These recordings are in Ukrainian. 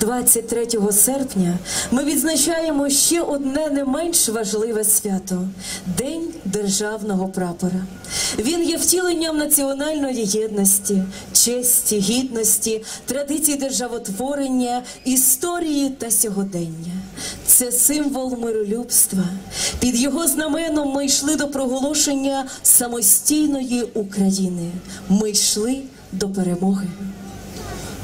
23 серпня ми відзначаємо ще одне не менш важливе свято День державного прапора. Він є втіленням національної єдності, честі, гідності, традицій державотворення, історії та сьогодення. Це символ миролюбства. Під його знаменом ми йшли до проголошення самостійної України. Ми йшли до перемоги.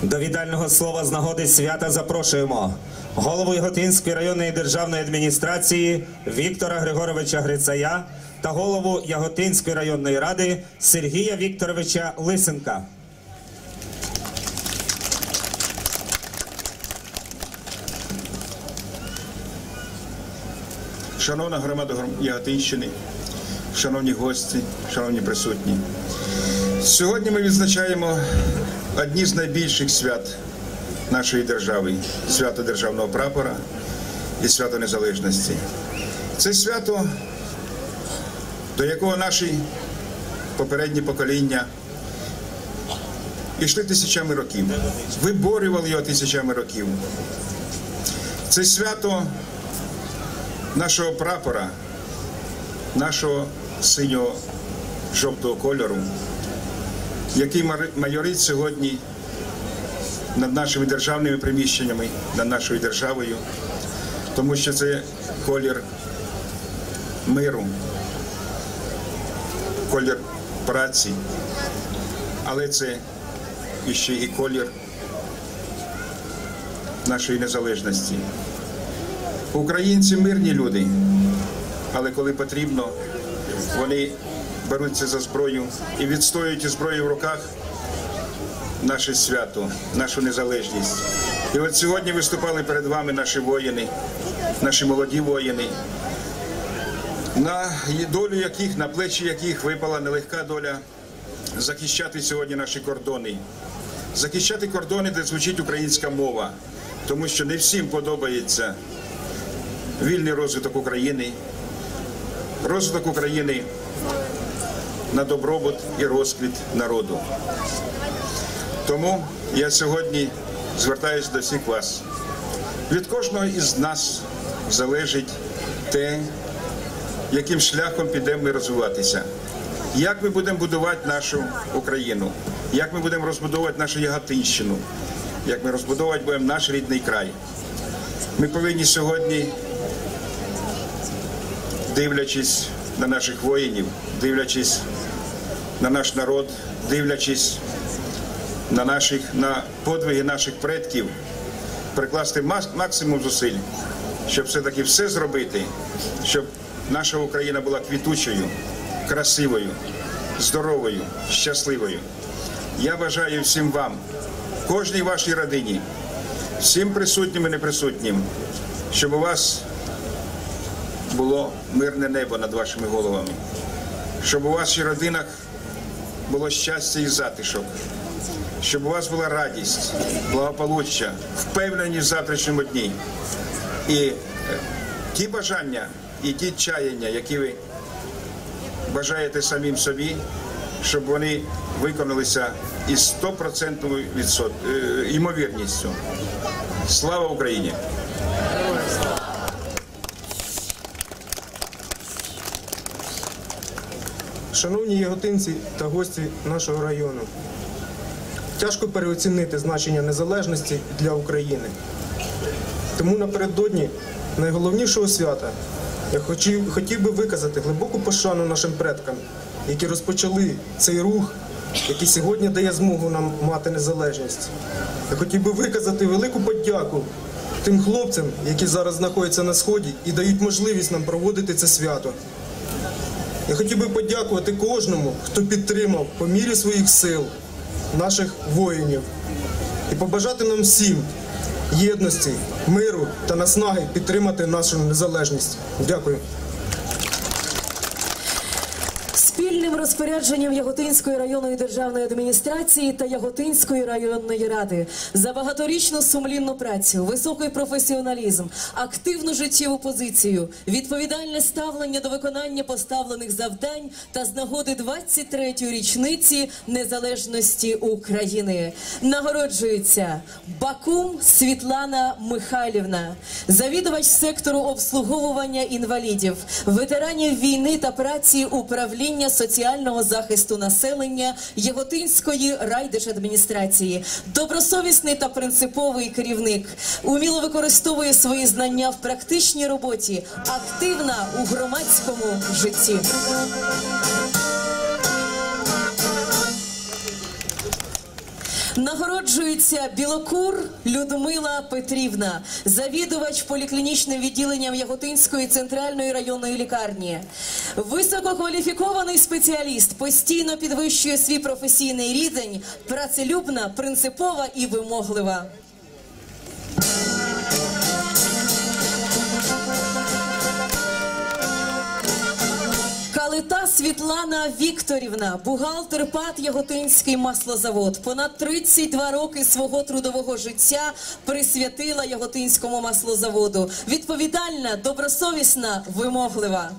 До віддального слова з нагоди свята запрошуємо голову Яготинської районної державної адміністрації Віктора Григоровича Грицая та голову Яготинської районної ради Сергія Вікторовича Лисенка. Шановна громада Гром- Яготинщини, шановні гості, шановні присутні. Сьогодні ми відзначаємо одні з найбільших свят нашої держави свято державного прапора і свято незалежності. Це свято, до якого наші попередні покоління йшли тисячами років, виборювали його тисячами років. Це свято нашого прапора, нашого синього жовтого кольору, який майорить сьогодні над нашими державними приміщеннями, над нашою державою, тому що це колір миру, колір праці, але це іще і колір нашої незалежності. Українці мирні люди, але коли потрібно, вони беруться за зброю і відстоюють із зброєю в руках наше свято, нашу незалежність. І от сьогодні виступали перед вами наші воїни, наші молоді воїни, на долю яких, на плечі яких випала нелегка доля захищати сьогодні наші кордони. Захищати кордони, де звучить українська мова, тому що не всім подобається вільний розвиток України, розвиток України на добробут і розквіт народу. Тому я сьогодні звертаюся до всіх вас. Від кожного із нас залежить те, яким шляхом підемо ми розвиватися, як ми будемо будувати нашу Україну, як ми будемо розбудовувати нашу Яготинщину, як ми розбудовувати будемо наш рідний край. Ми повинні сьогодні дивлячись на наших воїнів, дивлячись на наш народ, дивлячись на наших на подвиги наших предків, прикласти максимум зусиль, щоб все-таки все зробити, щоб наша Україна була квітучою, красивою, здоровою, щасливою. Я бажаю всім вам, кожній вашій родині, всім присутнім і неприсутнім, щоб у вас було мирне небо над вашими головами, щоб у ваших родинах було щастя і затишок, щоб у вас була радість, благополуччя, впевненість в завтрашньому дні. І е, ті бажання і ті чаяння, які ви бажаєте самим собі, щоб вони виконалися із стопроцентною відсот... е, ймовірністю. Слава Україні! Шановні яготинці та гості нашого району, тяжко переоцінити значення незалежності для України. Тому напередодні найголовнішого свята я хотів, хотів би виказати глибоку пошану нашим предкам, які розпочали цей рух, який сьогодні дає змогу нам мати незалежність. Я хотів би виказати велику подяку тим хлопцям, які зараз знаходяться на сході і дають можливість нам проводити це свято. Я хотів би подякувати кожному, хто підтримав по мірі своїх сил наших воїнів і побажати нам всім єдності, миру та наснаги підтримати нашу незалежність. Дякую. Спільним розпорядженням Яготинської районної державної адміністрації та Яготинської районної ради. За багаторічну сумлінну працю, високий професіоналізм, активну життєву позицію, відповідальне ставлення до виконання поставлених завдань та з нагоди 23-ї річниці незалежності України. Нагороджується Бакум Світлана Михайлівна, завідувач сектору обслуговування інвалідів, ветеранів війни та праці управління соціального захисту населення Яготинської райдержадміністрації, добросовісний та принциповий керівник, уміло використовує свої знання в практичній роботі, активна у громадському житті. Нагороджується Білокур Людмила Петрівна, завідувач поліклінічним відділенням Яготинської центральної районної лікарні. Висококваліфікований спеціаліст постійно підвищує свій професійний рівень, працелюбна, принципова і вимоглива. Калита Світлана Вікторівна, бухгалтер ПАТ Яготинський маслозавод. Понад 32 роки свого трудового життя присвятила Яготинському маслозаводу. Відповідальна, добросовісна, вимоглива.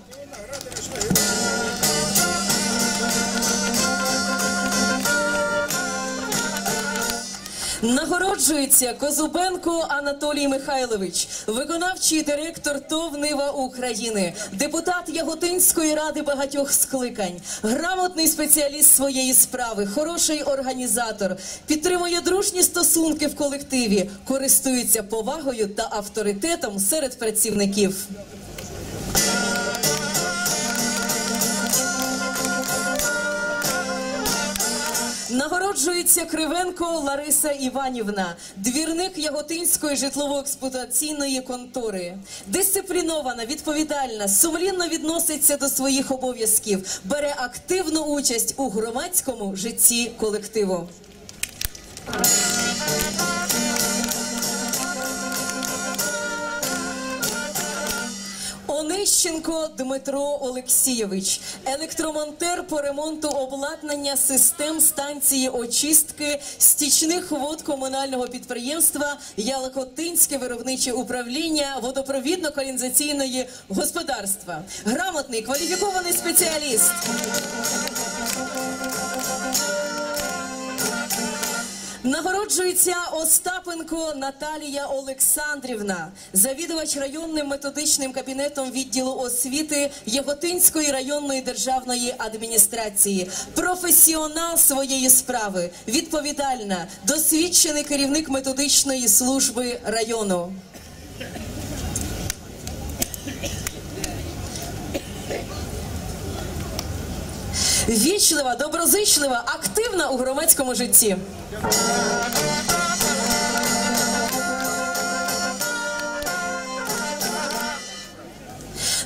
Нагороджується Козубенко Анатолій Михайлович, виконавчий директор ТОВ Нива України, депутат Яготинської ради багатьох скликань, грамотний спеціаліст своєї справи, хороший організатор, підтримує дружні стосунки в колективі, користується повагою та авторитетом серед працівників. Нагороджується Кривенко Лариса Іванівна, двірник Яготинської житлово-експлуатаційної контори. Дисциплінована, відповідальна, сумлінно відноситься до своїх обов'язків, бере активну участь у громадському житті колективу. Онищенко Дмитро Олексійович, електромонтер по ремонту обладнання систем станції очистки стічних вод комунального підприємства Ялокотинське виробниче управління водопровідно-каналізаційної господарства. Грамотний кваліфікований спеціаліст. Нагороджується Остапенко Наталія Олександрівна, завідувач районним методичним кабінетом відділу освіти Яготинської районної державної адміністрації, професіонал своєї справи, відповідальна, досвідчений керівник методичної служби району. Вічлива, доброзичлива, активна у громадському житті.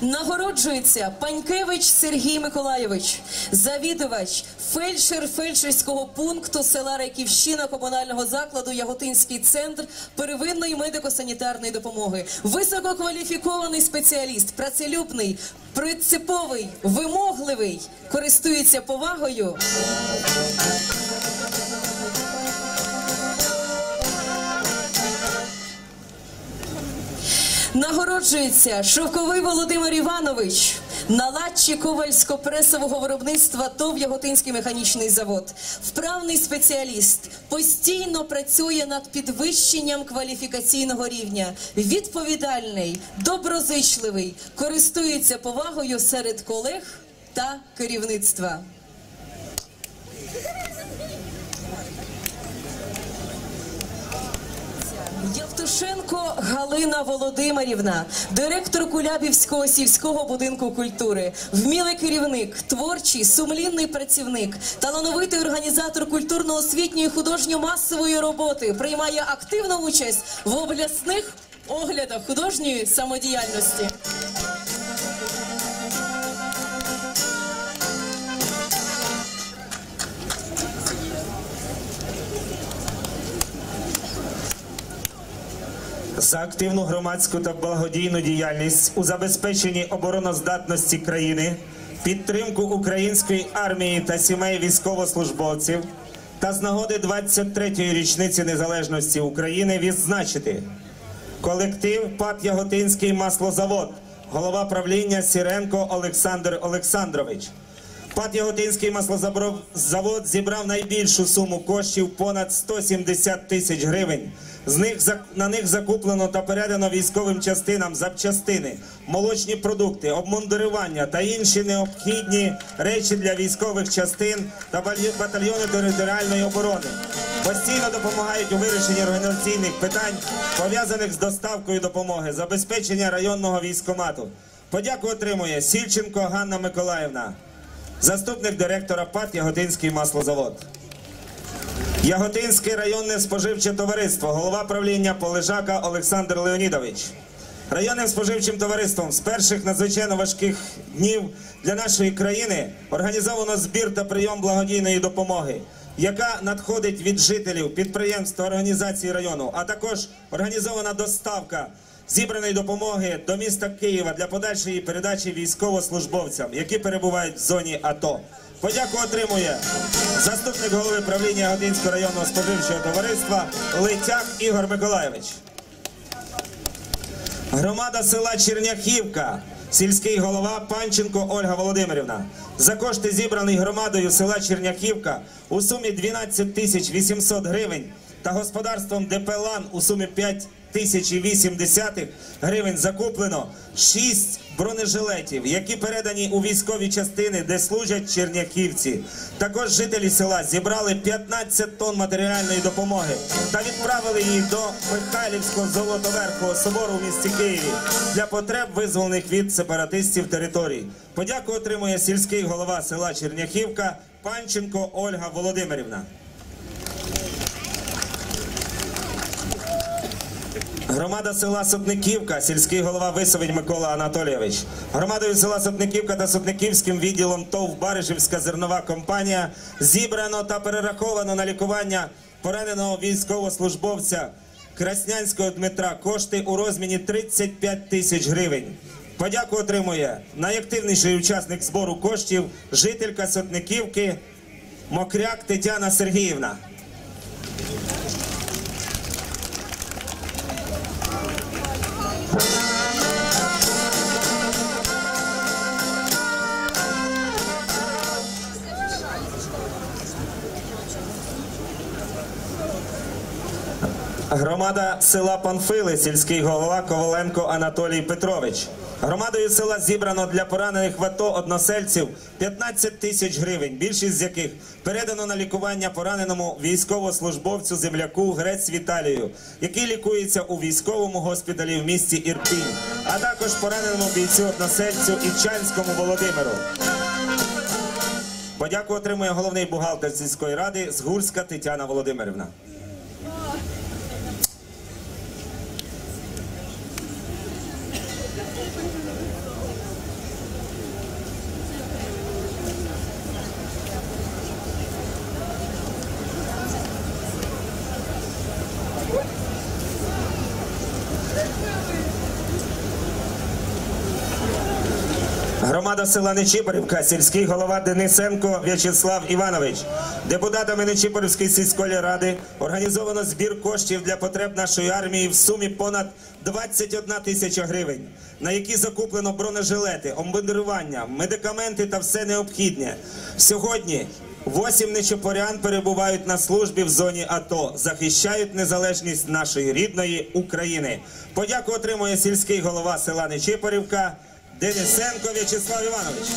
Нагороджується Панькевич Сергій Миколайович, завідувач, фельдшер фельдшерського пункту села Райківщина комунального закладу Яготинський центр первинної медико-санітарної допомоги. Висококваліфікований спеціаліст, працелюбний, принциповий, вимогливий, користується повагою. Нагороджується Шовковий Володимир Іванович, наладчик ковальсько-пресового виробництва ТОВ Яготинський механічний завод. Вправний спеціаліст, постійно працює над підвищенням кваліфікаційного рівня. Відповідальний, доброзичливий, користується повагою серед колег та керівництва. Євтушенко Галина Володимирівна, директор Кулябівського сільського будинку культури, вмілий керівник, творчий, сумлінний працівник, талановитий організатор культурно-освітньої художньо-масової роботи, приймає активну участь в обласних оглядах художньої самодіяльності. За активну громадську та благодійну діяльність у забезпеченні обороноздатності країни підтримку української армії та сімей військовослужбовців та з нагоди 23-ї річниці незалежності України відзначити колектив ПАТ Яготинський маслозавод, голова правління Сіренко Олександр Олександрович. ПАТ Яготинський маслозавод зібрав найбільшу суму коштів понад 170 тисяч гривень. З них на них закуплено та передано військовим частинам запчастини, молочні продукти, обмундирування та інші необхідні речі для військових частин та батальйону територіальної оборони. Постійно допомагають у вирішенні організаційних питань, пов'язаних з доставкою допомоги, забезпечення районного військомату. Подяку отримує Сільченко Ганна Миколаївна, заступник директора ПАТ Яготинський маслозавод. Яготинське районне споживче товариство, голова правління Полежака Олександр Леонідович. Районним споживчим товариством з перших надзвичайно важких днів для нашої країни організовано збір та прийом благодійної допомоги, яка надходить від жителів, підприємств та організацій району, а також організована доставка зібраної допомоги до міста Києва для подальшої передачі військовослужбовцям, які перебувають в зоні АТО. Подяку отримує заступник голови правління Годинського районного споживчого товариства Летяк Ігор Миколаєвич. Громада села Черняхівка, сільський голова Панченко Ольга Володимирівна. За кошти зібрані громадою села Черняхівка у сумі 12 тисяч 800 гривень та господарством ДП «Лан» у сумі 5 тисяч і 8 десятих гривень закуплено 6 бронежилетів, які передані у військові частини, де служать черняхівці. Також жителі села зібрали 15 тонн матеріальної допомоги та відправили її до Михайлівського Золотоверхового собору в місті Києві для потреб визволених від сепаратистів територій. Подяку отримує сільський голова села Черняхівка Панченко Ольга Володимирівна. Громада села Сотниківка, сільський голова Висовень Микола Анатолійович. Громадою села Сотниківка та Сотниківським відділом ТОВ Баришівська зернова компанія зібрано та перераховано на лікування пораненого військовослужбовця Краснянського Дмитра кошти у розміні 35 тисяч гривень. Подяку отримує найактивніший учасник збору коштів, жителька Сотниківки Мокряк Тетяна Сергіївна. Громада села Панфили, сільський голова Коваленко Анатолій Петрович. Громадою села зібрано для поранених в АТО односельців 15 тисяч гривень, більшість з яких передано на лікування пораненому військовослужбовцю земляку Грець Віталію, який лікується у військовому госпіталі в місті Ірпінь, а також пораненому бійцю односельцю Ічанському Володимиру. Подяку отримує головний бухгалтер сільської ради Згурська Тетяна Володимирівна. Громада села Нечипорівка, сільський голова Денисенко В'ячеслав Іванович. Депутатами Нечипорівської сільської ради організовано збір коштів для потреб нашої армії в сумі понад 21 тисяча гривень, на які закуплено бронежилети, обмундирування, медикаменти та все необхідне. Сьогодні Восім нечопорян перебувають на службі в зоні АТО, захищають незалежність нашої рідної України. Подяку отримує сільський голова села Нечипорівка Денисенко В'ячеслав Іванович.